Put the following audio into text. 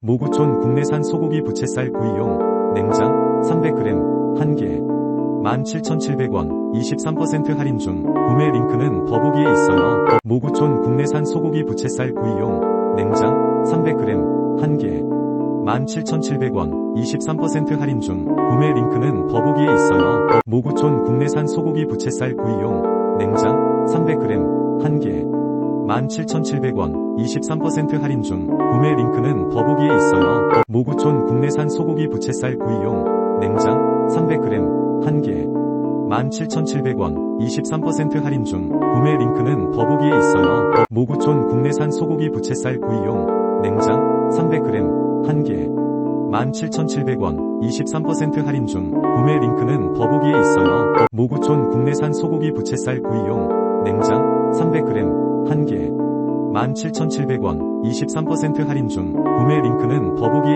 모구촌 국내산 소고기 부채살 구이용 냉장 300g 1개 17,700원 23% 할인 중 구매 링크는 더보기에 있어요. 모구촌 국내산 소고기 부채살 구이용 냉장 300g 1개 17,700원 23% 할인 중 구매 링크는 더보기에 있어요. 모구촌 국내산 소고기 부채살 구이용 냉장 300g 1개 17,700원 23% 할인 중 구매 링크는 더보기에 있어요. 모구촌 국내산 소고기 부채살 구이용 냉장 300g 1개 17,700원 23% 할인 중 구매 링크는 더보기에 있어요. 모구촌 국내산 소고기 부채살 구이용 냉장 300g 1개 17,700원 23% 할인 중 구매 링크는 더보기에 있어요. 모구촌 국내산 소고기 부채살 구이용 냉장 300g 1개 17,700원 23% 할인 중 구매 링크는 더보기에